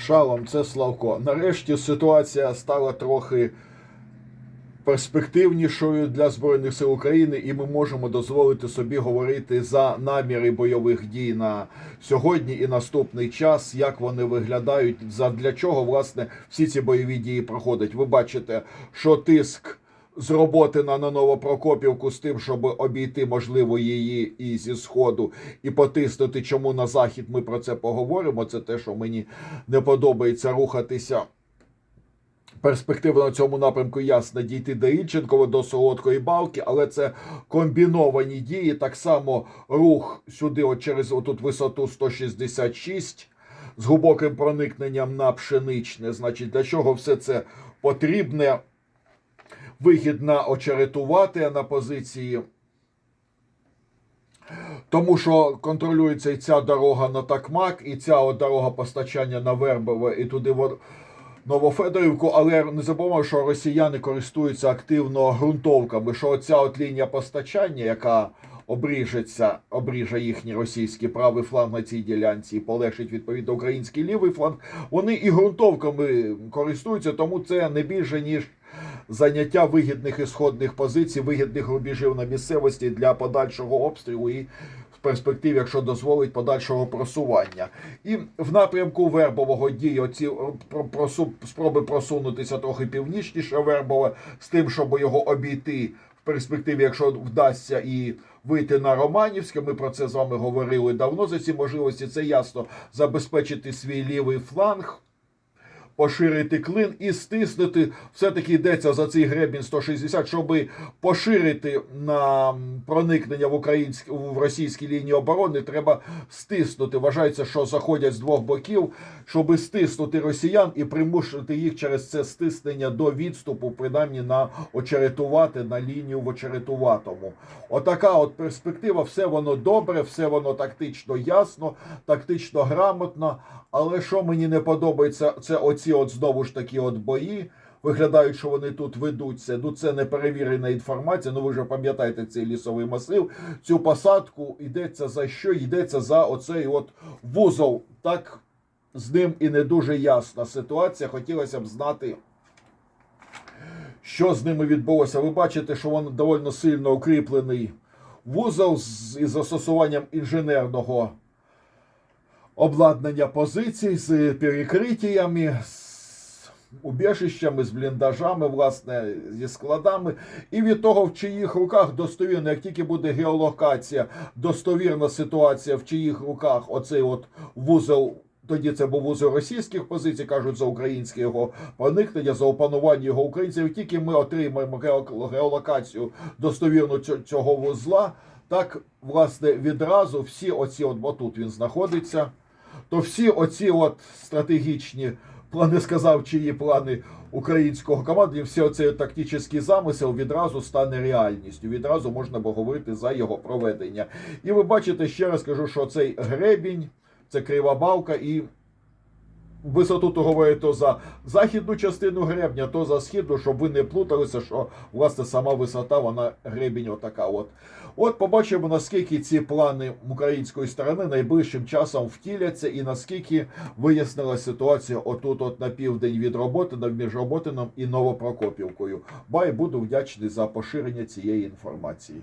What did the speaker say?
Шалом, це Славко. Нарешті ситуація стала трохи перспективнішою для Збройних сил України, і ми можемо дозволити собі говорити за наміри бойових дій на сьогодні і наступний час, як вони виглядають, для чого власне всі ці бойові дії проходять. Ви бачите, що тиск. З роботи на Новопрокопівку з тим, щоб обійти можливо її і зі сходу, і потиснути, чому на захід ми про це поговоримо. Це те, що мені не подобається рухатися. Перспектива на цьому напрямку ясна дійти до Ільченкова, до Солодкої балки, але це комбіновані дії. Так само рух сюди, от через отут висоту 166 з глибоким проникненням на пшеничне. Значить, для чого все це потрібне? Вигідно очеретувати на позиції. Тому що контролюється і ця дорога на Такмак, і ця от дорога постачання на Вербове, і туди в Новофедорівку. Але не забуваємо, що росіяни користуються активно ґрунтовками. Що ця от лінія постачання, яка обріжеться, обріже їхній російський правий фланг на цій ділянці і полегшить відповідно український лівий фланг, вони і ґрунтовками користуються, тому це не більше ніж заняття вигідних ісходних позицій, вигідних рубежів на місцевості для подальшого обстрілу і в перспективі, якщо дозволить подальшого просування. І в напрямку Вербового дії оці про- просу- спроби просунутися трохи північніше Вербове з тим, щоб його обійти в перспективі, якщо вдасться і вийти на Романівське. Ми про це з вами говорили давно. За ці можливості це ясно забезпечити свій лівий фланг поширити клин і стиснути. Все-таки йдеться за цей гребінь 160, щоб поширити на проникнення в українськ... в російській лінії оборони. Треба стиснути. Вважається, що заходять з двох боків, щоб стиснути росіян і примусити їх через це стиснення до відступу, принаймні на очеретувати на лінію в очеретуватому. Отака от перспектива. Все воно добре, все воно тактично ясно, тактично грамотно. Але що мені не подобається, це оці от знову ж такі от бої. Виглядають, що вони тут ведуться. Ну це не перевірена інформація. Ну ви вже пам'ятаєте цей лісовий масив. Цю посадку йдеться за що? Йдеться за оцей от вузол. Так з ним і не дуже ясна ситуація. Хотілося б знати. Що з ними відбулося? Ви бачите, що він доволі сильно укріплений вузол з застосуванням інженерного обладнання позицій з перекриттями, з убіжищами, з бліндажами, власне, зі складами. І від того, в чиїх руках достовірно, як тільки буде геолокація, достовірна ситуація, в чиїх руках оцей от вузол. Тоді це був вузол російських позицій, кажуть, за українське його проникнення, за опанування його українців. Тільки ми отримаємо гео- геолокацію достовірну цю- цього вузла, так власне відразу всі оці, от бо тут він знаходиться, то всі оці от стратегічні плани сказав, чиї плани українського командування, всі оцей тактичний замисел відразу стане реальністю. Відразу можна говорити за його проведення. І ви бачите, ще раз кажу, що цей гребінь, це крива балка і. Висоту то говорить то за західну частину гребня, то за східну, щоб ви не плуталися, що власне сама висота, вона гребінь отака. От От побачимо, наскільки ці плани української сторони найближчим часом втіляться, і наскільки вияснила ситуація отут, от на південь від роботи, між Роботином і Новопрокопівкою. Бай буду вдячний за поширення цієї інформації.